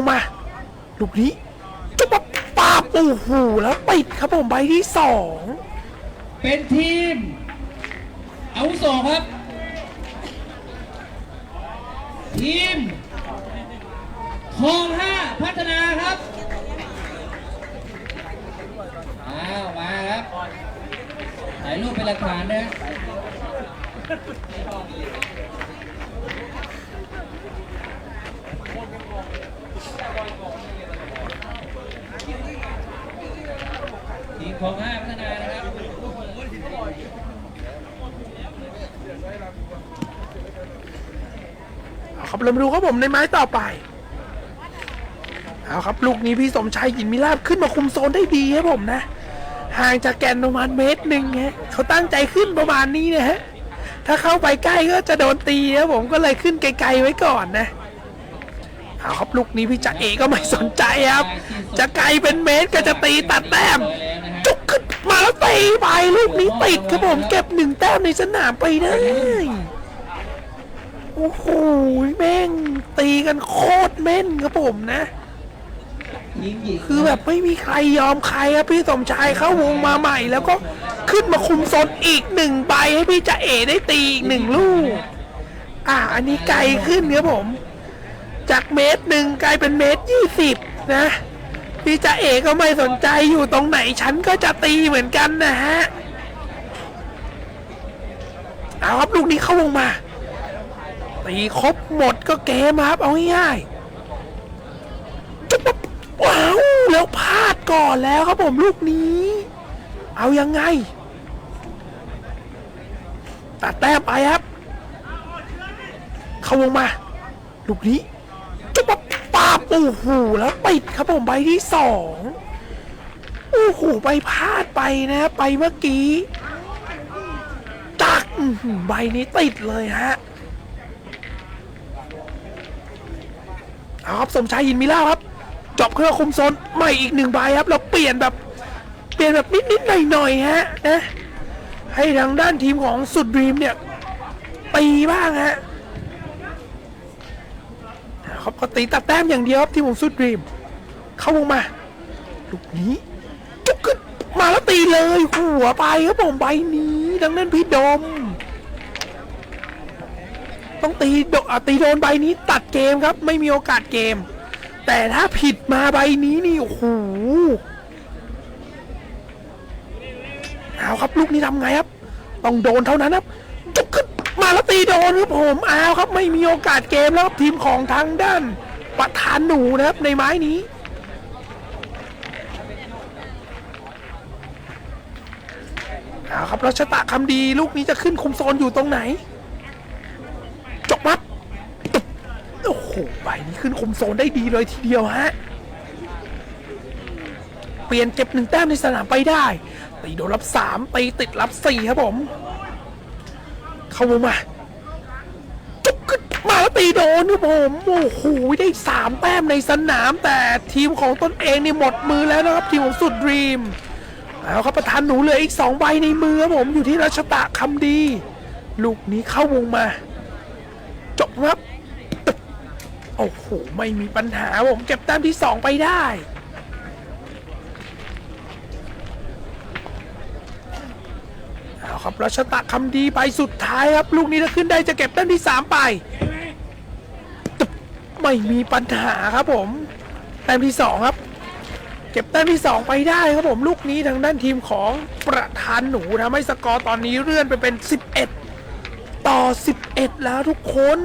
งมา ลูกนี้จุ๊บปั๊บปาบโอ้โหแล้วปิดครับผมใบที่สองเป็นทีมอาวุโสครับ ทีมคลองห้าพัฒนาครับอ้าวมาครับถ่ายรูปเป็นหลักฐานนะฮะ ทีม ของห้าพัฒนานะครับเอาครับเรามาดูครับผมในไม้ต่อไปเอาครับลูกนี้พี่สมชายหินมิลาบขึ้นมาคุมโซนได้ดีครับผมนะ ห่างจากแกนประมาณเมตรหนึ่งฮะเขาตั้งใจขึ้นประมาณนี้นะฮะถ้าเข้าไปใกล้ก็จะโดนตีครับผมก็เลยขึ้นไกลๆไว้ก่อนนะเอาครับลูกนี้พี่จ่าเอกก็ไม่สนใจครับ จะไกลเป็นเมตรก็จะตีตัดแต้ม มาแล้วตีไปลูกนี้ติดครับผมเก็บหนึ่งแต้มในสนามไปได้โอ้โหแม่งตีกันโคตรแม่นครับผมนะคือแบบไม่มีใครยอมใครครับพี่สมชายเข้าวงมาใหม่ แล้วก็ขึ้นมาคุมโซนอีกหนึ่งใบให้พี่จ่าเอได้ตีอีกหนึ่งลูก อ่าอันนี้ไกลขึ้นครับผม จากเมตรหนึ่งกลายเป็นเมตรยี่สิบนะ พี่จ่าเอก็ไม่สนใจอยู่ตรงไหนฉันก็จะตีเหมือนกันนะฮะ เอาครับลูกนี้เข้าวงมา ตีครบหมดก็เกมครับ เอาง่ายๆจบปั๊บว้าวแล้วพลาดก่อนแล้วครับผมลูกนี้ เอายังไง ตัดแต้มไปครับ เข้าวงมา ลูกนี้ โอ้โหแล้วปิดครับผมใบที่สองโอ้โหไปพลาดไปนะ ไปเมื่อกี้ตักใบนี้ติดเลยฮะเอาครับสมชายยินมิล่าครับจบเครื่องคุมโซนใหม่อีกหนึ่งใบครับเราเปลี่ยนแบบเปลี่ยนแบบนิดๆหน่อยๆฮะนะให้ทางด้านทีมของสุดดรีมเนี่ยตีบ้างฮะ ครับก็ตีตัดแต้มอย่างเดียวครับทีมของสุดรีม เข้าวงมาลูกนี้จุกขึ้นมาแล้วตีเลยหัวไปครับผมใบนี้ดังนั้นพี่ดม ต้องตีโดอตีโดนใบนี้ตัดเกมครับ ไม่มีโอกาสเกม แต่ถ้าผิดมาใบนี้นี่โอ้โหเอาครับลูกนี้ทำไงครับ ต้องโดนเท่านั้นครับ ตีโดนครับผมเอาวครับไม่มีโอกาสเกมแล้วครับทีมของทางด้านประธานหนูนะครับในไม้นี้เอาครับรัชตะคำดีลูกนี้จะขึ้นคุมโซนอยู่ตรงไหนจบมัดตึ๊บโอ้โหใบนี้ขึ้นคุมโซนได้ดีเลยทีเดียวฮะ เปลี่ยนเก็บหนึ่งแต้มในสนามไปได้ ตีโดนรับสามตีติดรับสี่ครับผม เข้าวงมาจุกขึ้นมาแล้ว ตีโดนครับผมโอ้โหได้สามแต้มในสนาม แต่ทีมของตนเองนี่หมดมือแล้วนะครับทีมของสุดดรีมเอาครับประธานหนูเหลืออีกสองใบในมือครับผมอยู่ที่รัชตะคำดี ลูกนี้เข้าวงมา จบครับโอ้โหไม่มีปัญหาผมเก็บแต้มที่2ไปได้เอาครับรัชตะคำดีไปสุดท้ายครับ ลูกนี้ถ้าขึ้นได้จะเก็บแต้มที่3ไป ไม่มีปัญหาครับผมแต้มที่ 2 ครับ เก็บแต้มที่ 2 ไปได้ครับผมลูกนี้ทางด้านทีมของประธานหนูทำให้สกอร์ตอนนี้เลื่อนไปเป็น 11 ต่อ 11 แล้วทุกคน